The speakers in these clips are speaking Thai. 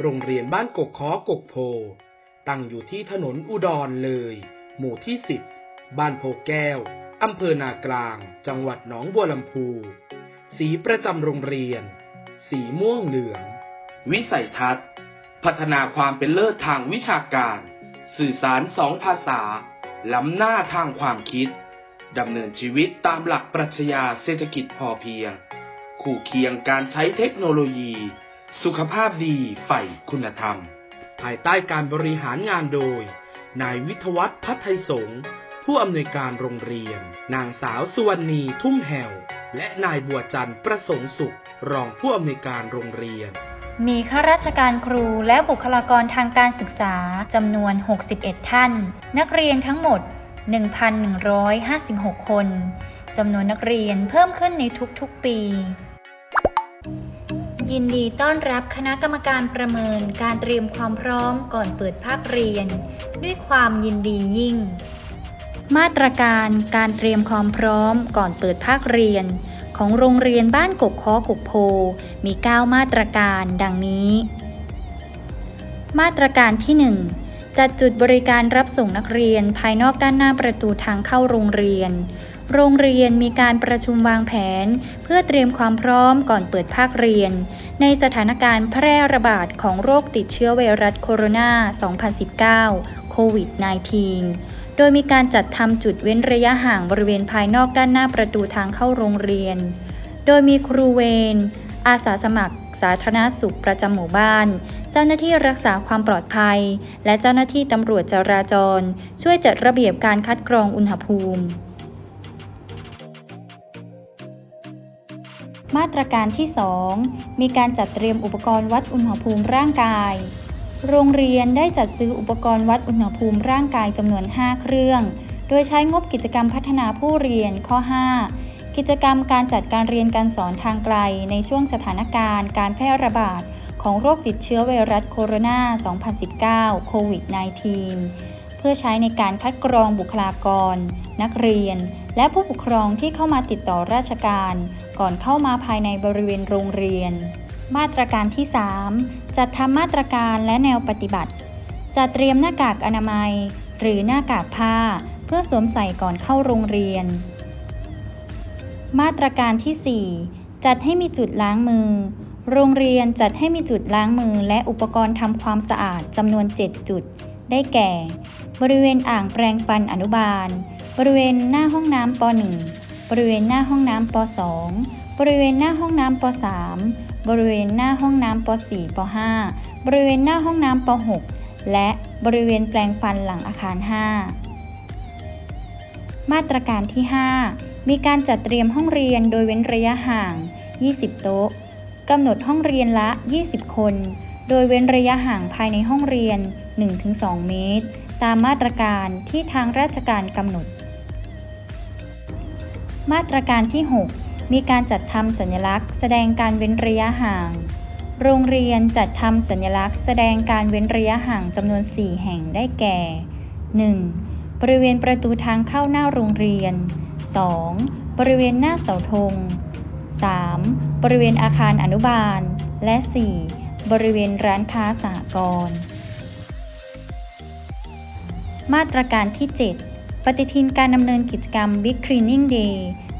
โรงเรียนบ้านกกค้อกกโพ ตั้งอยู่ที่ถนนอุดรเลย หมู่ที่ 10 บ้านโพแก้ว อำเภอนากลาง จังหวัดหนองบัวลำพู สีประจำโรงเรียน สีม่วงเหลือง วิสัยทัศน์ พัฒนาความเป็นเลิศทางวิชาการ สื่อสารสองภาษา ล้ำหน้าทางความคิด ดำเนินชีวิตตามหลักปรัชญาเศรษฐกิจพอเพียง คู่เคียงการใช้เทคโนโลยี สุขภาพดีใฝ่คุณธรรม ภายใต้การบริหารงานโดย นายวิทวัฒน์พัฒไทยสงฆ์ผู้อำนวยการโรงเรียน นางสาวสุวรรณีทุ่มแหวและนายบัวจันทร์ประสงค์สุข รองผู้อำนวยการโรงเรียน มีข้าราชการครูและบุคลากรทางการศึกษาจำนวน 61 ท่าน นักเรียนทั้งหมด 1,156 คนจำนวนนักเรียนเพิ่มขึ้นในทุกๆปี ยินดีต้อนรับคณะกรรมการประเมินการเตรียมความพร้อมก่อนเปิดภาคเรียน ด้วยความยินดียิ่ง มาตรการการเตรียมความพร้อมก่อนเปิดภาคเรียน ของโรงเรียนบ้านกกค้อกกโพ มี 9 มาตรการดังนี้ มาตรการที่ 1 จัดจุดบริการรับส่งนักเรียนภายนอกด้านหน้าประตูทางเข้าโรงเรียน โรงเรียนมีการประชุมวางแผน เพื่อเตรียมความพร้อมก่อนเปิดภาคเรียน ในสถานการณ์แพร่ระบาดของโรคติดเชื้อไวรัสโคโรนา 2019 โควิด -19 โดยมีการจัดทำจุดเว้นระยะห่างบริเวณภายนอกด้านหน้าประตูทางเข้าโรงเรียน โดยมีครูเวร อาสาสมัคร สาธารณสุขประจำหมู่บ้านเจ้าหน้าที่รักษาความปลอดภัย และเจ้าหน้าที่ตำรวจจราจร ช่วยจัดระเบียบการคัดกรองอุณหภูมิ มาตรการที่ 2 มีการจัดเตรียมอุปกรณ์วัดอุณหภูมิร่างกาย โรงเรียนได้จัดซื้ออุปกรณ์วัดอุณหภูมิร่างกายจำนวน 5 เครื่อง โดยใช้งบกิจกรรมพัฒนาผู้เรียนข้อ 5 กิจกรรมการจัดการเรียนการสอนทางไกล ในช่วงสถานการณ์การแพร่ระบาดของโรคติดเชื้อไวรัสโคโรนา 2019 โควิด -19 พื่อใช้ในการคัดกรองบุคลากร นักเรียน และผู้ปกครองที่เข้ามาติดต่อราชการ ก่อนเข้ามาภายในบริเวณโรงเรียน มาตรการที่ 3 จัดทำมาตรการและแนวปฏิบัติ จัดเตรียมหน้ากากอนามัย หรือหน้ากากผ้า เพื่อสวมใส่ก่อนเข้าโรงเรียน มาตรการที่ 4 จัดให้มีจุดล้างมือโรงเรียนจัดให้มีจุดล้างมือและอุปกรณ์ทำความสะอาดจำนวน 7 จุด ได้แก่ บริเวณอ่างแปรงฟันอนุบาล บริเวณหน้าห้องน้ำป .1 บริเวณหน้าห้องน้ำป .2 บริเวณหน้าห้องน้ำป .3 บริเวณหน้าห้องน้ำป .4 ป .5 บริเวณหน้าห้องน้ำป .6 และบริเวณแปรงฟันหลังอาคาร 5 มาตรการที่ 5 มีการจัดเตรียมห้องเรียนโดยเว้นระยะห่าง 20 โต๊ะกำหนดห้องเรียนละ 20 คน โดยเว้นระยะห่างภายในห้องเรียน 1-2 เมตร ตามมาตรการที่ทางราชการกำหนด มาตรการที่ 6 มีการจัดทำสัญลักษณ์ แสดงการเว้นระยะห่าง โรงเรียนจัดทำสัญลักษณ์ แสดงการเว้นระยะห่างจำนวน 4 แห่งได้แก่ 1. บริเวณประตูทางเข้าหน้าโรงเรียน 2. บริเวณหน้าเสาธง 3. บริเวณอาคารอนุบาล และ 4. บริเวณร้านค้าสหกรณ์ มาตรการที่ 7 ปฏิทินการดำเนินกิจกรรม Big Cleaning Day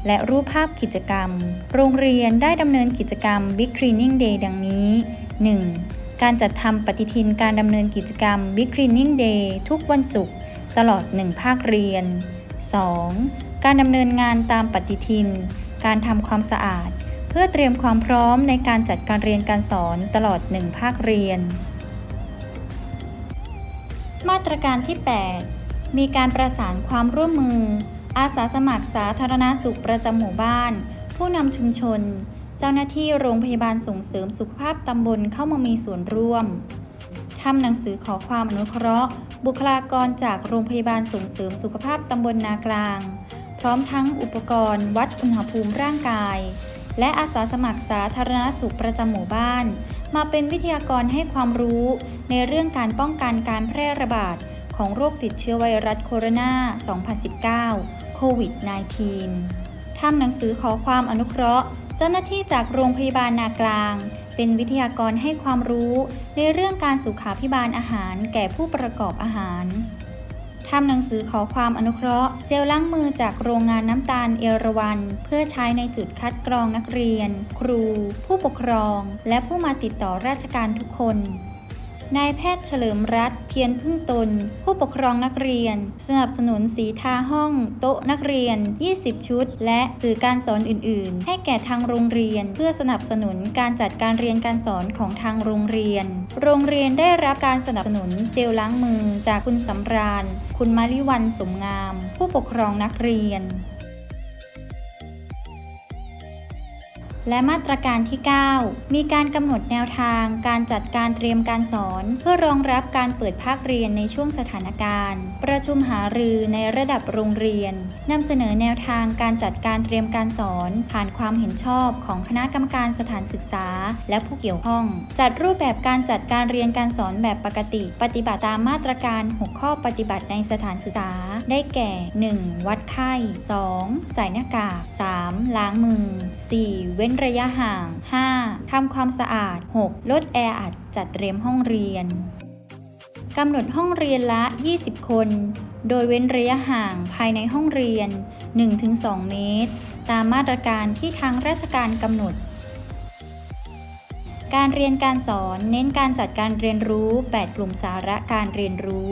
และรูปภาพกิจกรรม โรงเรียนได้ดำเนินกิจกรรม Big Cleaning Day ดังนี้ 1. การจัดทำปฏิทินการดำเนินกิจกรรม Big Cleaning Day ทุกวันศุกร์ตลอด 1 ภาคเรียน 2. การดำเนินงานตามปฏิทิน การทำความสะอาด เพื่อเตรียมความพร้อมในการจัดการเรียนการสอนตลอด 1 ภาคเรียน มาตรการที่ 8 มีการประสานความร่วมมือ อาสาสมัครสาธารณสุขประจำหมู่บ้าน ผู้นำชุมชน เจ้าหน้าที่โรงพยาบาลส่งเสริมสุขภาพตำบลเข้ามามีส่วนร่วมทำหนังสือขอความอนุเคราะห์ บุคลากรจากโรงพยาบาลส่งเสริมสุขภาพตำบลนากลาง พร้อมทั้งอุปกรณ์ วัดอุณหภูมิร่างกาย และอาสาสมัครสาธารณสุขประจำหมู่บ้าน มาเป็นวิทยากรให้ความรู้ในเรื่องการป้องกันการแพร่ระบาดของโรคติดเชื้อไวรัสโคโรนา 2019 โควิด -19 ทำหนังสือขอความอนุเคราะห์ เจ้าหน้าที่จากโรงพยาบาลนากลาง เป็นวิทยากรให้ความรู้ในเรื่องการสุขาพิบาลอาหารแก่ผู้ประกอบอาหาร ทำหนังสือขอความอนุเคราะห์ เจลล้างมือจากโรงงานน้ำตาลเอราวัน เพื่อใช้ในจุดคัดกรองนักเรียน ครู ผู้ปกครอง และผู้มาติดต่อราชการทุกคน นายแพทย์เฉลิมรัตน์เพียรพึ่งตน ผู้ปกครองนักเรียน สนับสนุนสีทาห้อง โต๊ะนักเรียน 20 ชุด และสื่อการสอนอื่น ๆ ให้แก่ทางโรงเรียน เพื่อสนับสนุนการจัดการเรียนการสอนของทางโรงเรียน โรงเรียนได้รับการสนับสนุนเจลล้างมือจากคุณสำราญ คุณมาริวันสมงาม ผู้ปกครองนักเรียน และมาตรการที่ 9 มีการกำหนดแนวทาง การจัดการเตรียมการสอน เพื่อรองรับการเปิดภาคเรียนในช่วงสถานการณ์ ประชุมหารือในระดับโรงเรียนนำเสนอแนวทางการจัดการเตรียมการสอน ผ่านความเห็นชอบของคณะกรรมการสถานศึกษา และผู้เกี่ยวข้อง จัดรูปแบบการจัดการเรียนการสอนแบบปกติ ปฏิบัติตามมาตรการ 6 ข้อปฏิบัติในสถานศึกษา ได้แก่ 1. วัดไข้ 2. ใส่หน้ากาก 3. ล้างมือ 4. เว้นระยะห่าง 5. ทำความสะอาด 6. ลดแออัดจัดเตรียมห้องเรียนกำหนดห้องเรียนละ 20 คน โดยเว้นระยะห่างภายในห้องเรียน 1-2 เมตร ตามมาตรการที่ทางราชการกำหนด การเรียนการสอนเน้นการจัดการเรียนรู้ 8 กลุ่มสาระการเรียนรู้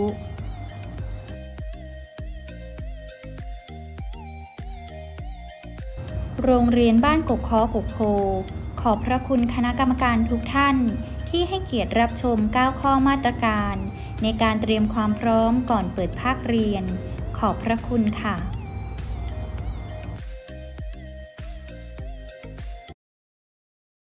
โรงเรียนบ้านกกคอกกโค ขอบพระคุณคณะกรรมการทุกท่านที่ให้เกียรติรับชม 9 ข้อมาตรการ ในการเตรียมความพร้อมก่อนเปิดภาคเรียน ขอบพระคุณค่ะ